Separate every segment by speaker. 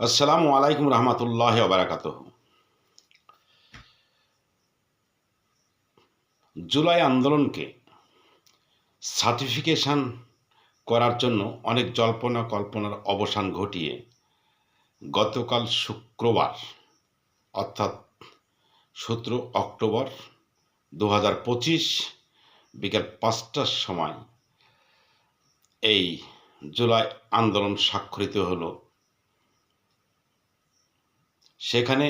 Speaker 1: আসসালামু আলাইকুম রহমতুল্লাহ বারাকাত জুলাই আন্দোলনকে সার্টিফিকেশন করার জন্য অনেক জল্পনা কল্পনার অবসান ঘটিয়ে গতকাল শুক্রবার, অর্থাৎ সতেরো অক্টোবর দু পঁচিশ বিকেল পাঁচটার সময় এই জুলাই আন্দোলন স্বাক্ষরিত হলো। সেখানে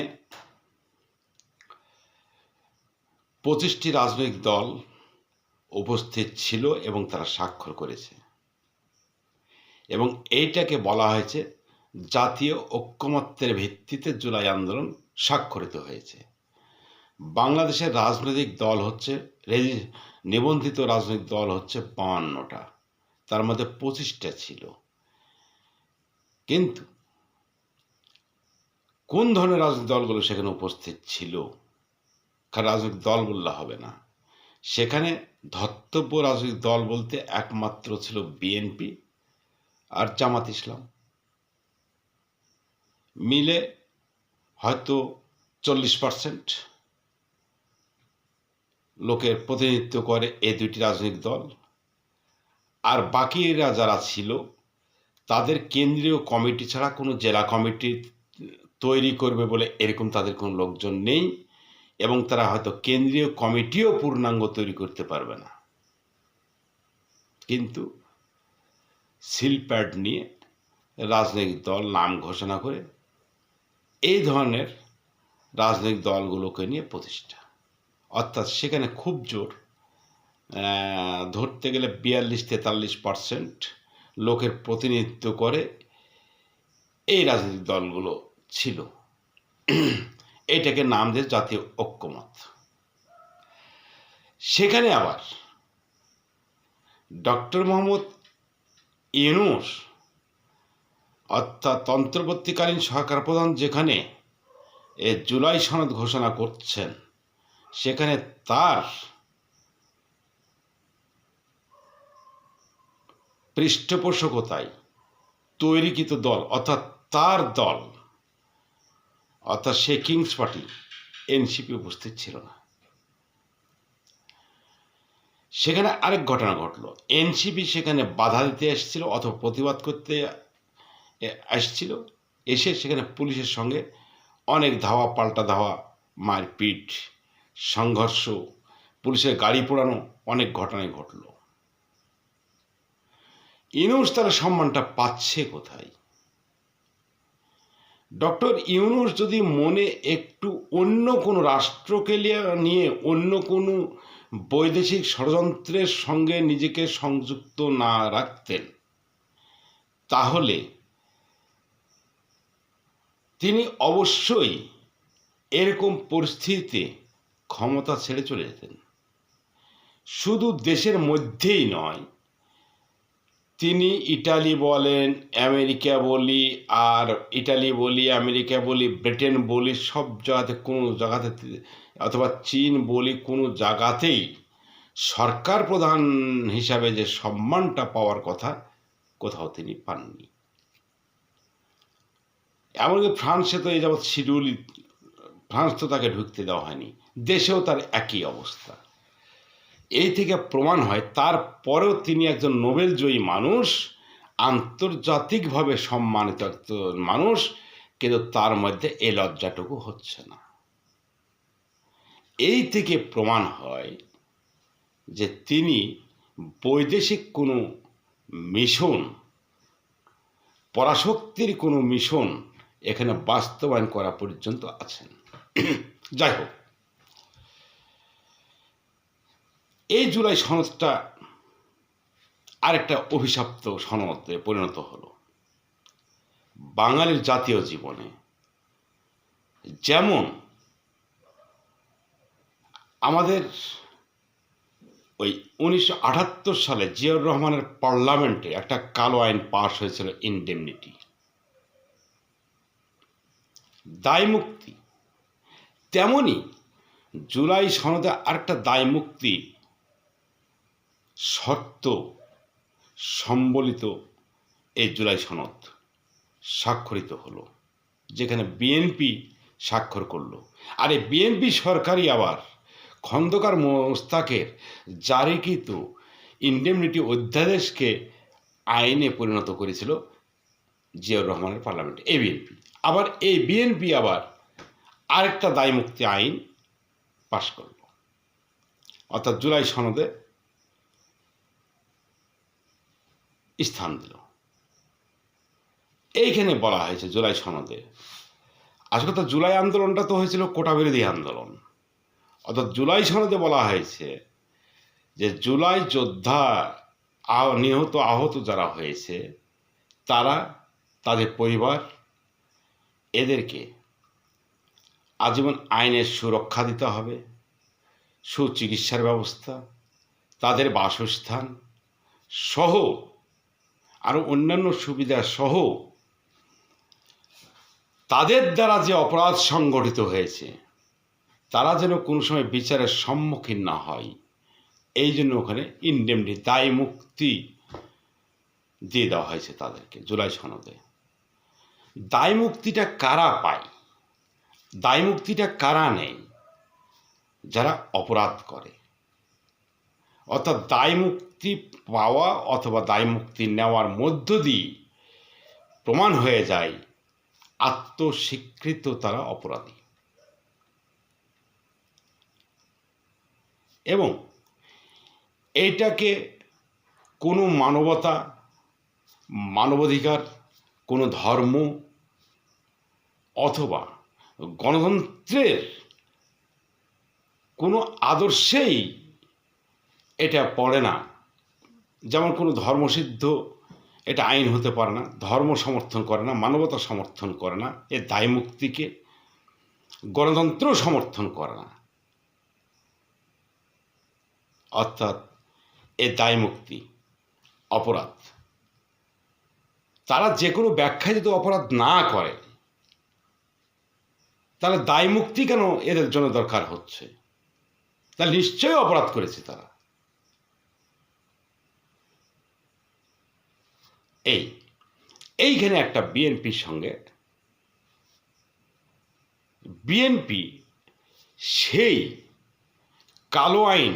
Speaker 1: পঁচিশটি রাজনৈতিক দল উপস্থিত ছিল এবং তারা স্বাক্ষর করেছে। এবং এইটাকে বলা হয়েছে জাতীয় ঐক্যমত্যের ভিত্তিতে জুলাই আন্দোলন স্বাক্ষরিত হয়েছে। বাংলাদেশের রাজনৈতিক দল হচ্ছে নিবন্ধিত রাজনৈতিক দল হচ্ছে বাউান্নটা। তার মধ্যে পঁচিশটা ছিল। কিন্তু কোন ধরনের রাজনৈতিক দলগুলো সেখানে উপস্থিত ছিল? কারণ রাজনৈতিক দল বললে হবে না। সেখানে ধর্তব্য রাজনৈতিক দল বলতে একমাত্র ছিল বিএনপি আর জামাত ইসলাম। মিলে হয়তো চল্লিশ পার্সেন্ট লোকের প্রতিনিধিত্ব করে এই দুইটি রাজনৈতিক দল। আর বাকিরা যারা ছিল, তাদের কেন্দ্রীয় কমিটি ছাড়া কোনো জেলা কমিটি তৈরি করবে বলে এরকম তাদের কোনো লোকজন নেই এবং তারা হয়তো কেন্দ্রীয় কমিটিও পূর্ণাঙ্গ তৈরি করতে পারবে না। কিন্তু সিলপ্যাড নিয়ে রাজনৈতিক দল নাম ঘোষণা করে এই ধরনের রাজনৈতিক দলগুলোকে নিয়ে প্রতিষ্ঠা। অর্থাৎ সেখানে খুব জোর ধরতে গেলে বিয়াল্লিশ তেতাল্লিশ পার্সেন্ট লোকের প্রতিনিধিত্ব করে এই রাজনৈতিক দলগুলো ছিল। এইটাকে নাম দিয়ে জাতীয় ঐক্যমত। সেখানে আবার ডক্টর মোহাম্মদ ইউনুস, অর্থাৎ অন্তর্বর্তীকালীন সরকার প্রধান যেখানে এ জুলাই সনদ ঘোষণা করছেন, সেখানে তার পৃষ্ঠপোষকতায় তৈরিকৃত দল, অর্থাৎ তার দল অর্থাৎ সে কিংস পার্টি এনসিপি উপস্থিত ছিল না। সেখানে আরেক ঘটনা ঘটলো। এনসিপি সেখানে বাধা দিতে এসেছিল অথবা প্রতিবাদ করতে আসছিল এসে সেখানে পুলিশের সঙ্গে অনেক ধাওয়া, পাল্টা ধাওয়া, মারপিট, সংঘর্ষ, পুলিশের গাড়ি পোড়ানো অনেক ঘটনাই ঘটলো। ইউনুস তার সম্মানটা পাচ্ছে কোথায়? ডক্টর ইউনুস যদি মনে একটু অন্য কোনো রাষ্ট্রকে নিয়ে অন্য কোনো বৈদেশিক ষড়যন্ত্রের সঙ্গে নিজেকে সংযুক্ত না রাখতেন, তাহলে তিনি অবশ্যই এরকম পরিস্থিতিতে ক্ষমতা ছেড়ে চলে যেতেন। শুধু দেশের মধ্যেই নয় তিনি ইটালি বলেন, আমেরিকা বলি, আর ইটালি বলি, আমেরিকা বলি, ব্রিটেন বলি, সব জায়গাতে কোনো জায়গাতে অথবা চীন বলি কোনো জায়গাতেই সরকার প্রধান হিসাবে যে সম্মানটা পাওয়ার কথা কোথাও তিনি পাননি। এমনকি ফ্রান্সে তো এই যাবৎ শিডিউল, ফ্রান্স তো তাকে ঢুকতে দেওয়া হয়নি। দেশেও তার একই অবস্থা। এই থেকে প্রমাণ হয়, তারপরেও তিনি একজন নোবেল জয়ী মানুষ, আন্তর্জাতিকভাবে সম্মানিত একজন মানুষ, কিন্তু তার মধ্যে এই লজ্জাটুকু হচ্ছে না। এই থেকে প্রমাণ হয় যে তিনি বৈদেশিক কোনো মিশন, পরাশক্তির কোনো মিশন এখানে বাস্তবায়ন করা পর্যন্ত আছেন। যাই হোক এই জুলাই সনদটা আরেকটা অভিশপ্ত সনদে পরিণত হলো। বাঙালির জাতীয় জীবনে যেমন আমাদের ওই উনিশশো আটাত্তর সালে জিয়াউর রহমানের পার্লামেন্টে একটা কালো আইন পাশ হয়েছিল ইনডেমনিটি। দায় মুক্তি। তেমনি জুলাই সনদে আরেকটা দায় মুক্তি শর্ত সম্বলিত এই জুলাই সনদ স্বাক্ষরিত হলো, যেখানে বিএনপি স্বাক্ষর করল। আর এই বিএনপি সরকারই আবার খন্দকার মোস্তাকের জারিকৃত ইন্ডেমনিটি অধ্যাদেশকে আইনে পরিণত করেছিল জিয়াউর রহমানের পার্লামেন্টে এ বিএনপি আবার এই বিএনপি আবার আরেকটা দায়মুক্তি আইন পাশ করল। অর্থাৎ জুলাই সনদে স্থান দিল। এইখানে বলা হয়েছে জুলাই সনদে। আসলে তো জুলাই আন্দোলনটা তো হয়েছিল কোটা বিরোধী আন্দোলন। অর্থাৎ জুলাই সনদে বলা হয়েছে যে জুলাই যোদ্ধা নিহত, আহত যারা হয়েছে, তারা তাদের পরিবার, এদেরকে আজীবন আইনের সুরক্ষা দিতে হবে, সুচিকিৎসার ব্যবস্থা, তাদের বাসস্থান সহ আরও অন্যান্য সুবিধা সহ তাদের দ্বারা যে অপরাধ সংগঠিত হয়েছে, তারা যেন কোনো সময় বিচারের সম্মুখীন না হয়, এই জন্য ওখানে ইন্ডেমনি দায় মুক্তি দিয়ে দেওয়া হয়েছে তাদেরকে জুলাই সনদে। দায় মুক্তিটা কারা পায়? দায় মুক্তিটা কারা নেই যারা অপরাধ করে। অর্থাৎ দায় মুক্তি পাওয়া অথবা দায় মুক্তি নেওয়ার মধ্য দিয়ে প্রমাণ হয়ে যায় আত্মস্বীকৃত তারা অপরাধী। এবং এইটাকে কোনো মানবতা, মানবাধিকার, কোনো ধর্ম অথবা গণতন্ত্রের কোনো আদর্শেই এটা পড়ে না। যেমন কোনো ধর্মসিদ্ধ এটা আইন হতে পারে না, ধর্ম সমর্থন করে না, মানবতা সমর্থন করে না, এ দায় মুক্তিকে গণতন্ত্র সমর্থন করে না। অর্থাৎ এ দায় মুক্তি অপরাধ। তারা যে কোনো ব্যাখ্যায় যদি অপরাধ না করে, তাহলে দায় মুক্তি কেন এদের জন্য দরকার হচ্ছে? তাহলে নিশ্চয়ই অপরাধ করেছে তারা। এই। এইখানে একটা বিএনপির সঙ্গে বিএনপি সেই কালো আইন,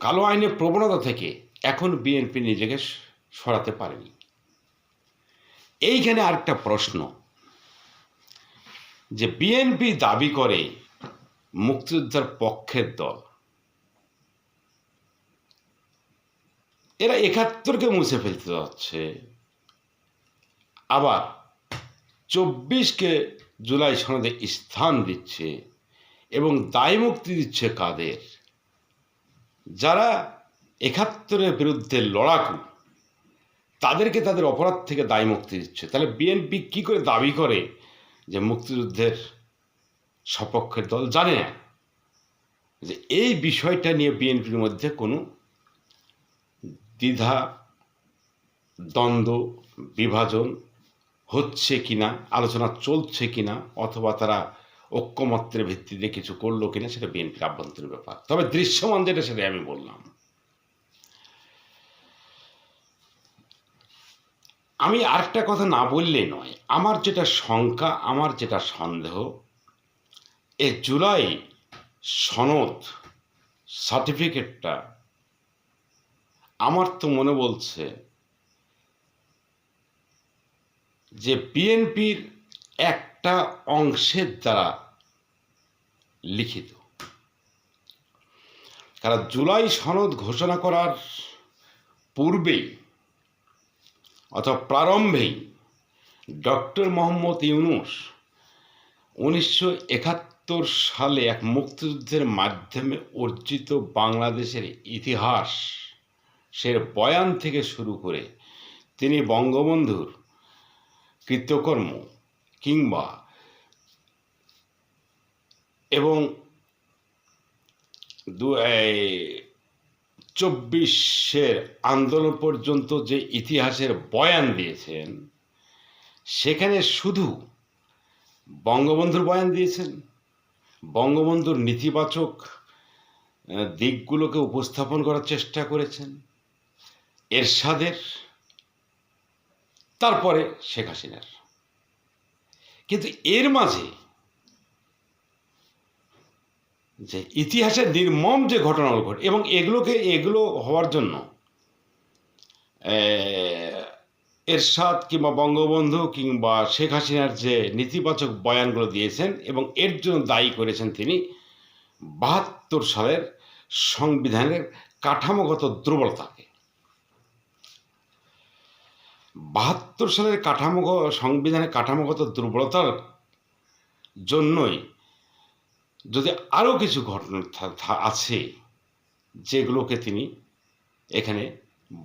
Speaker 1: কালো আইনের প্রবণতা থেকে এখন বিএনপি নিজেকে সরাতে পারেনি। এইখানে আরেকটা প্রশ্ন, যে বিএনপি দাবি করে মুক্তিযোদ্ধার পক্ষের দল এরা একাত্তরকে মুছে ফেলতে যাচ্ছে। আবার চব্বিশকে জুলাই সনদে স্থান দিচ্ছে এবং দায়মুক্তি দিচ্ছে কাদের? যারা একাত্তরের বিরুদ্ধে লড়াকু, তাদেরকে তাদের অপরাধ থেকে দায় মুক্তি দিচ্ছে। তাহলে বিএনপি কী করে দাবি করে যে মুক্তিযুদ্ধের সপক্ষের দল জানে না? যে এই বিষয়টা নিয়ে বিএনপির মধ্যে কোনো দ্বিধা, দ্বন্দ্ব, বিভাজন হচ্ছে কিনা, আলোচনা চলছে কিনা, অথবা তারা ঐক্যমত্যের ভিত্তিতে কিছু করল কিনা, সেটা বিএনপির আভ্যন্তরীণ ব্যাপার। তবে দৃশ্যমান যেটা সেটা আমি বললাম। আমি আরেকটা কথা না বললে নয়, আমার যেটা শঙ্কা, আমার যেটা সন্দেহ, এ জুলাই সনদ সার্টিফিকেটটা আমার তো মনে বলছে যে বিএনপির একটা অংশের দ্বারা লিখিত। কারণ জুলাই সনদ ঘোষণা করার পূর্বেই অথবা প্রারম্ভেই ডক্টর মোহাম্মদ ইউনুস উনিশশো একাত্তর সালে এক মুক্তিযুদ্ধের মাধ্যমে অর্জিত বাংলাদেশের ইতিহাস সের বয়ান থেকে শুরু করে তিনি বঙ্গবন্ধুর কৃতকর্ম কিংবা এবং দু চব্বিশের আন্দোলন পর্যন্ত যে ইতিহাসের বয়ান দিয়েছেন, সেখানে শুধু বঙ্গবন্ধুর বয়ান দিয়েছেন, বঙ্গবন্ধুর নেতিবাচক দিকগুলোকে উপস্থাপন করার চেষ্টা করেছেন। এরশাদের, তারপরে শেখ হাসিনার। কিন্তু এর মাঝে যে ইতিহাসের নির্মম যে ঘটনাগুলো ঘটে, এবং এগুলোকে, এগুলো হওয়ার জন্য এরশাদ কিংবা বঙ্গবন্ধু কিংবা শেখ হাসিনার যে নেতিবাচক বয়ানগুলো দিয়েছেন এবং এর জন্য দায়ী করেছেন তিনি, বাহাত্তর সালের সংবিধানের কাঠামোগত দুর্বলতাকে। বাহাত্তর সালের কাঠামো সংবিধানের কাঠামোগত দুর্বলতার জন্যই যদি আরও কিছু ঘটনা আছে যেগুলোকে তিনি এখানে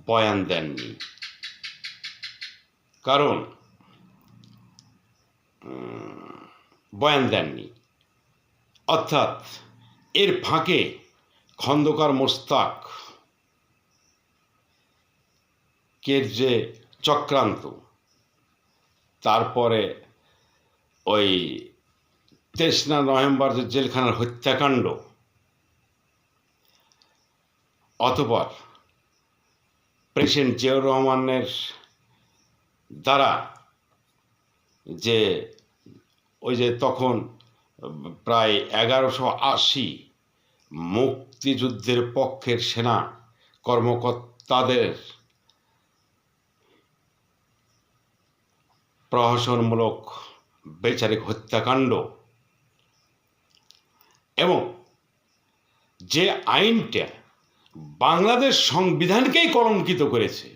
Speaker 1: বয়ান দেননি। কারণ বয়ান দেননি। অর্থাৎ এর ফাঁকে খন্দকার মোস্তাক কের যে চক্রান্ত। তারপরে ওই তেসরা নভেম্বর যে জেলখানার হত্যাকাণ্ড। অতপর প্রেসিডেন্ট জিয়াউর রহমানের দ্বারা যে ওই যে তখন প্রায় এগারোশো আশি মুক্তিযুদ্ধের পক্ষের সেনা কর্মকর্তাদের প্রহসনমূলক বেচারিক হত্যাকাণ্ড এবং যে আইনটা বাংলাদেশ সংবিধানকেই কলঙ্কিত করেছে,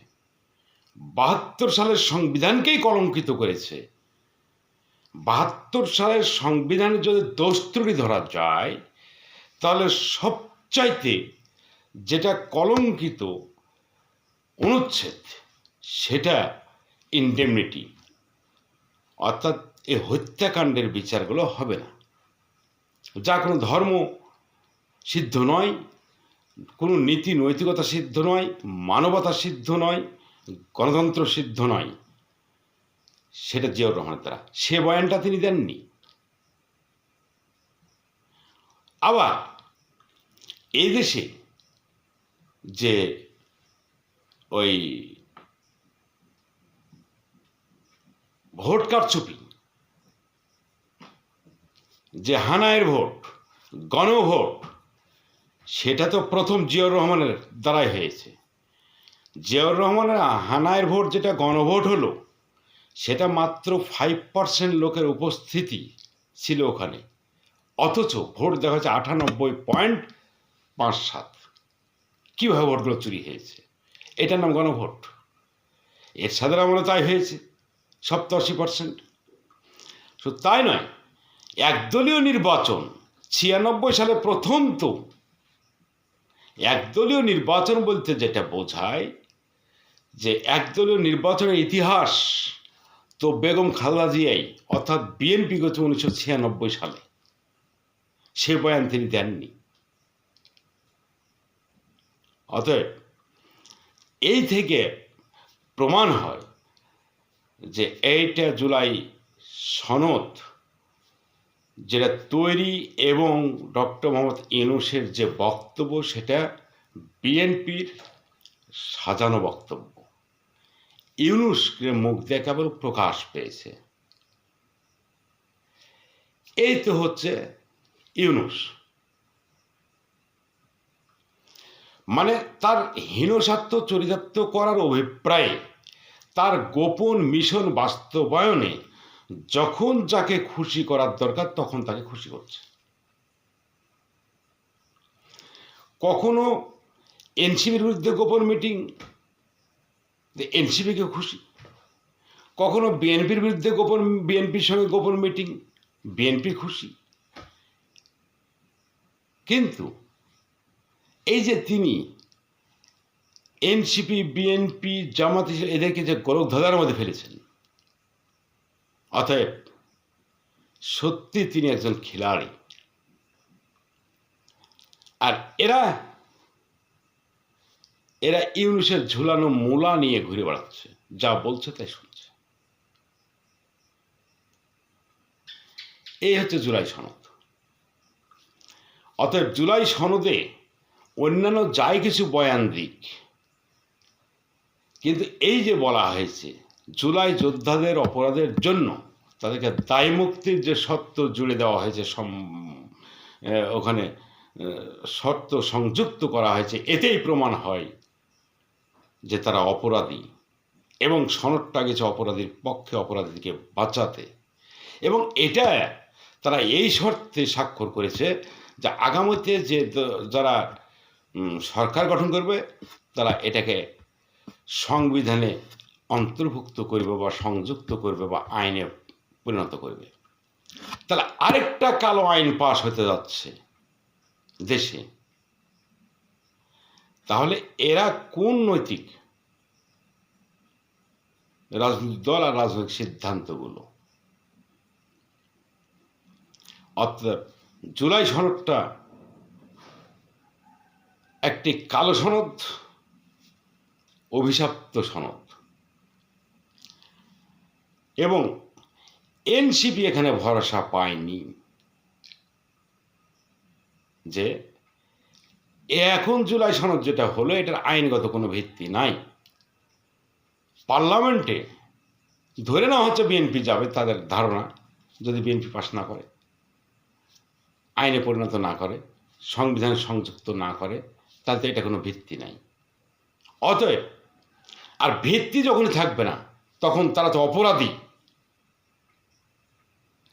Speaker 1: বাহাত্তর সালের সংবিধানকেই কলঙ্কিত করেছে, বাহাত্তর সালের সংবিধানে যদি দোষ ত্রুটি ধরা যায়, তাহলে সবচাইতে যেটা কলঙ্কিত অনুচ্ছেদ, সেটা ইন্ডেমনিটি অর্থাৎ এই হত্যাকাণ্ডের বিচারগুলো হবে না। যা কোনো ধর্ম সিদ্ধ নয়, কোনো নীতি নৈতিকতা সিদ্ধ নয়, মানবতা সিদ্ধ নয়, গণতন্ত্র সিদ্ধ নয়। সেটা জিয়াউর রহমানের দ্বারা। সে বয়ানটা তিনি দেননি। আবার এই দেশে যে ওই ভোট কারচুপি যে হানায়ের ভোট, গণভোট, সেটা তো প্রথম জিয়াউর রহমানের দ্বারাই হয়েছে। জিয়াউর রহমানের হানায়ের ভোট যেটা গণভোট হলো, সেটা মাত্র ফাইভ পার্সেন্ট লোকের উপস্থিতি ছিল ওখানে। অথচ ভোট দেখা যাচ্ছে আটানব্বই পয়েন্ট পাঁচ সাত। কীভাবে ভোটগুলো চুরি হয়েছে? এটার নাম গণভোট। এর সাধারণ আমলে তাই হয়েছে। সপ্তাশি পার্সেন্ট শুধু তাই নয়, একদলীয় নির্বাচন, ছিয়ানব্বই সালে প্রথম তো। একদলীয় নির্বাচন বলতে যেটা বোঝায় যে একদলীয় নির্বাচনের ইতিহাস তো বেগম খালেদা জিয়াই, অর্থাৎ বিএনপি গত উনিশশো ছিয়ানব্বই সালে। সে বয়ান তিনি দেননি। অতএব এই থেকে প্রমাণ হয় যে এইটা জুলাই সনদ যেটা তৈরি এবং ডক্টর মোহাম্মদ ইউনুসের যে বক্তব্য, সেটা বিএনপির সাজানো বক্তব্য। ইউনুসকে মুখ কেবল প্রকাশ পেয়েছে। এই তো হচ্ছে ইউনুস। মানে তার হীনস্বার্থ চরিতার্থ করার অভিপ্রায়ে তার গোপন মিশন বাস্তবায়নে যখন যাকে খুশি করার দরকার তখন তাকে খুশি করছে। কখনো এনসিপির বিরুদ্ধে গোপন মিটিং এনসিপিকে খুশি? কখনো বিএনপির বিরুদ্ধে গোপন, বিএনপির সঙ্গে গোপন মিটিং, বিএনপি খুশি? কিন্তু এই যে তিনি এনসিপি, বিএনপি, জামাত এদেরকে যে গোলক ধাঁধার মধ্যে ফেলেছেন, অতএব সত্যি তিনি একজন খিলাড়ি। আর এরা এরা ইউনুসের ঝুলানো মূলা নিয়ে ঘুরে বেড়াচ্ছে, যা বলছে তাই শুনছে। এই হচ্ছে জুলাই সনদ। অতএব জুলাই সনদে অন্যান্য যাই কিছু বয়ান দিক কিন্তু এই যে বলা হয়েছে, জুলাই যোদ্ধাদের অপরাধের জন্য তাদেরকে দায় মুক্তির যে সত্য জুড়ে দেওয়া হয়েছে, সম- ওখানে শর্ত সংযুক্ত করা হয়েছে, এতেই প্রমাণ হয় যে তারা অপরাধী এবং সনদটা গেছে অপরাধীর পক্ষে অপরাধীকে বাঁচাতে। এবং এটা তারা এই শর্তে স্বাক্ষর করেছে যে আগামীতে যে যারা সরকার গঠন করবে, তারা এটাকে সংবিধানে অন্তর্ভুক্ত করবে বা সংযুক্ত করবে বা আইনে পরিণত করবে। তাহলে আরেকটা কালো আইন পাশ হতে যাচ্ছে দেশে। তাহলে এরা কোন নৈতিক রাজনৈতিক দল আর রাজনৈতিক সিদ্ধান্তগুলো? অর্থাৎ জুলাই সনদটা একটি কালো সনদ অভিশপ্ত সনদ। এবং এনসিপি এখানে ভরসা পায়নি যে এখন জুলাই সনদ যেটা হলো, এটার আইনগত কোনো ভিত্তি নাই। পার্লামেন্টে ধরে নেওয়া হচ্ছে বিএনপি যাবে, তাদের ধারণা যদি বিএনপি পাশ না করে, আইনে পরিণত না করে, সংবিধান সংযুক্ত না করে, তাতে এটা কোনো ভিত্তি নাই। অতএব আর ভিত্তি যখন থাকবে না, তখন তারা তো অপরাধী।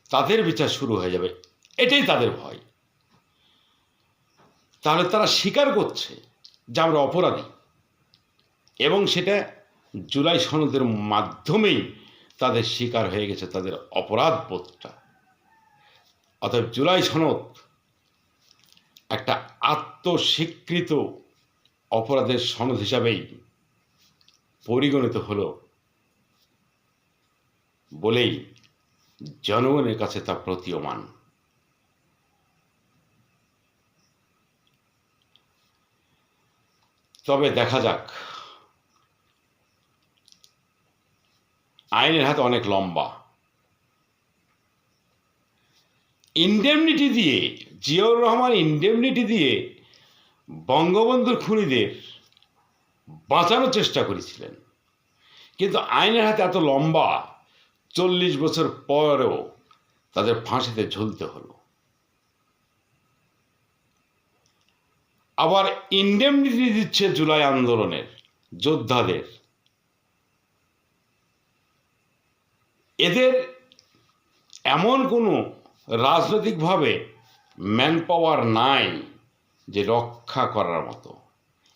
Speaker 1: তাদের বিচার শুরু হয়ে যাবে। এটাই তাদের ভয়। তাহলে তারা স্বীকার করছে যে আমরা অপরাধী এবং সেটা জুলাই সনদের মাধ্যমেই তাদের স্বীকার হয়ে গেছে, তাদের অপরাধ বোধটা। অতএব জুলাই সনদ একটা আত্মস্বীকৃত অপরাধের সনদ হিসাবেই পরিগণিত হলো। বলেই জনগণের কাছে তা প্রতীয়মান। তবে দেখা যাক। আইনের হাত অনেক লম্বা। ইন্ডেমনিটি দিয়ে, জিয়াউর রহমান ইন্ডেমনিটি দিয়ে বঙ্গবন্ধুর খুনিদের বাঁচানোর চেষ্টা করেছিলেন। কিন্তু আইনের হাতে এত লম্বা চল্লিশ বছর পরেও তাদের ফাঁসিতে ঝুলতে হলো। আবার ইন্ডেমনিটি দিচ্ছে জুলাই আন্দোলনের যোদ্ধাদের। এদের এমন কোনো রাজনৈতিকভাবে ম্যান পাওয়ার নাই যে রক্ষা করার মতো।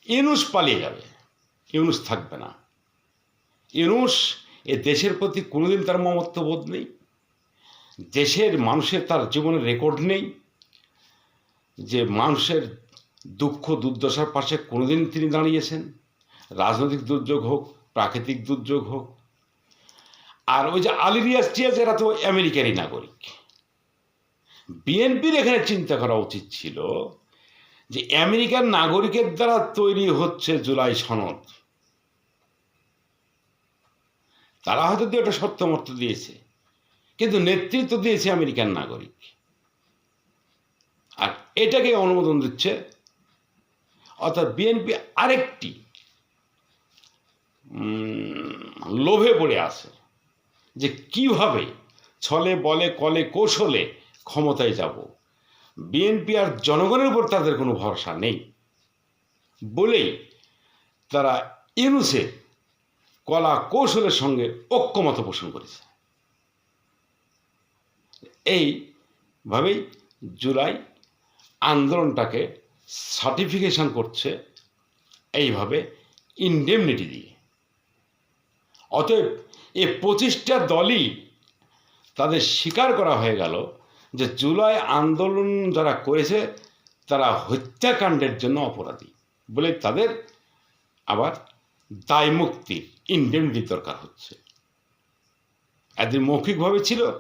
Speaker 1: ইউনুস পালিয়ে যাবে। ইউনুস থাকবে না। ইউনুস এ দেশের প্রতি কোনোদিন তার মমত্ব বোধ নেই। দেশের মানুষের তার জীবনের রেকর্ড নেই। যে মানুষের দুঃখ দুর্দশার পাশে কোনোদিন তিনি দাঁড়িয়েছেন। রাজনৈতিক দুর্যোগ হোক, প্রাকৃতিক দুর্যোগ হোক। আর ওই যে আলিরিয়াস টিয়াজ এরা তো আমেরিকারই নাগরিক। বিএনপির এখানে চিন্তা করা উচিত ছিল যে আমেরিকার নাগরিকের দ্বারা তৈরি হচ্ছে জুলাই সনদ। তারা হয়তো দিয়ে ওটা সত্যমর্থ দিয়েছে, কিন্তু নেতৃত্ব দিয়েছে আমেরিকান নাগরিক। আর এটাকে অনুমোদন দিচ্ছে, অর্থাৎ বিএনপি আরেকটি লোভে পড়ে আছে যে কীভাবে ছলে, বলে, কলে, কৌশলে ক্ষমতায় যাব। বিএনপি আর জনগণের উপর তাদের কোনো ভরসা নেই। বলেই তারা ইউনুসের কলা কৌশলের সঙ্গে ঐক্যমত পোষণ করেছে। এইভাবেই জুলাই আন্দোলনটাকে সার্টিফিকেশন করছে এইভাবে ইন্ডেমনিটি দিয়ে। অতএব এ পঁচিশটা দলই তাদের স্বীকার করা হয়ে গেল যে জুলাই আন্দোলন যারা করেছে তারা হত্যাকাণ্ডের জন্য অপরাধী বলে তাদের আবার দায় মুক্তির ইন্ডেমনিটি দরকার হচ্ছে। এদের মৌখিকভাবে ছিল।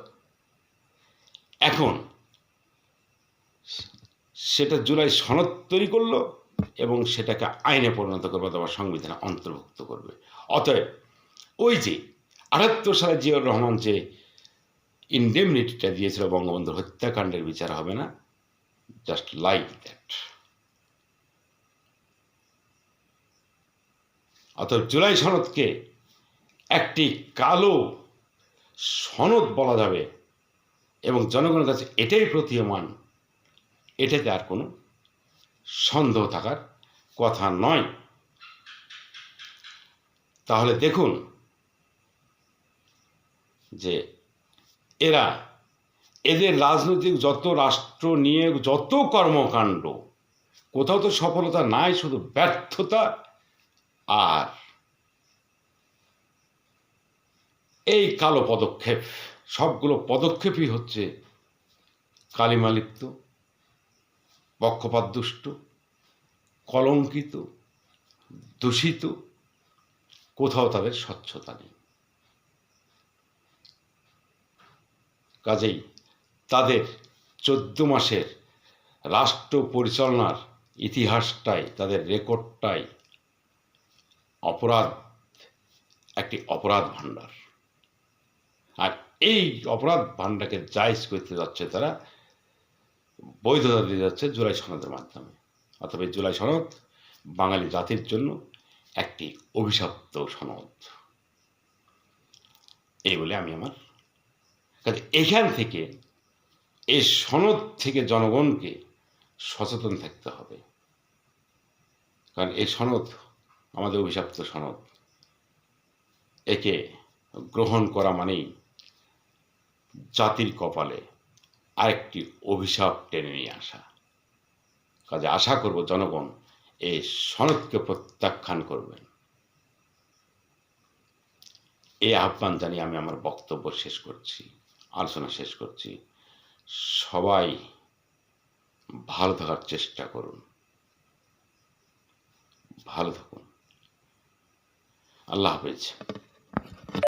Speaker 1: এখন সেটা জুলাই সনদ তৈরি করল এবং সেটাকে আইনে পরিণত করবে অথবা সংবিধানে অন্তর্ভুক্ত করবে। অতএব ওই যে আটাত্তর সালে জিয়াউর রহমান যে ইন্ডেমনিটিটা দিয়েছিল বঙ্গবন্ধুর হত্যাকাণ্ডের বিচার হবে না জাস্ট লাইক দ্যাট অতএব জুলাই সনদকে একটি কালো সনদ বলা যাবে এবং জনগণের কাছে এটাই প্রতীয়মান। এটাতে আর কোনো সন্দেহ থাকার কথা নয়। তাহলে দেখুন যে এরা এদের রাজনৈতিক যত রাষ্ট্র নিয়ে যত কর্মকাণ্ড, কোথাও তো সফলতা নাই, শুধু ব্যর্থতা আর এই কালো পদক্ষেপ, সবগুলো পদক্ষেপই হচ্ছে কালিমালিপ্ত পক্ষপাতদুষ্ট কলঙ্কিত, দূষিত, কোথাও তাদের স্বচ্ছতা নেই। কাজেই তাদের চোদ্দ মাসের রাষ্ট্র পরিচালনার ইতিহাসটাই, তাদের রেকর্ডটাই অপরাধ, একটি অপরাধ ভাণ্ডার। আর এই অপরাধ ভাণ্ডারকে জায়জ করতে যাচ্ছে তারা, বৈধতা দিয়ে যাচ্ছে জুলাই সনদের মাধ্যমে। অথবা জুলাই সনদ বাঙালি জাতির জন্য একটি অভিশপ্ত সনদ। এই বলে আমি আমার কাজে। এখান থেকে, এই সনদ থেকে জনগণকে সচেতন থাকতে হবে। কারণ এই সনদ আমাদের অভিশপ্ত সনদ। একে গ্রহণ করা মানেই জাতির কপালে আরেকটি অভিশাপ টেনে নিয়ে আসা। কাজে আশা করব জনগণ এই সনদকে প্রত্যাখ্যান করবেন। এই আহ্বান জানিয়ে আমি আমার বক্তব্য শেষ করছি, আলোচনা শেষ করছি। সবাই ভালো থাকার চেষ্টা করুন। ভালো থাকুন। আল্লাহ হাফেজ।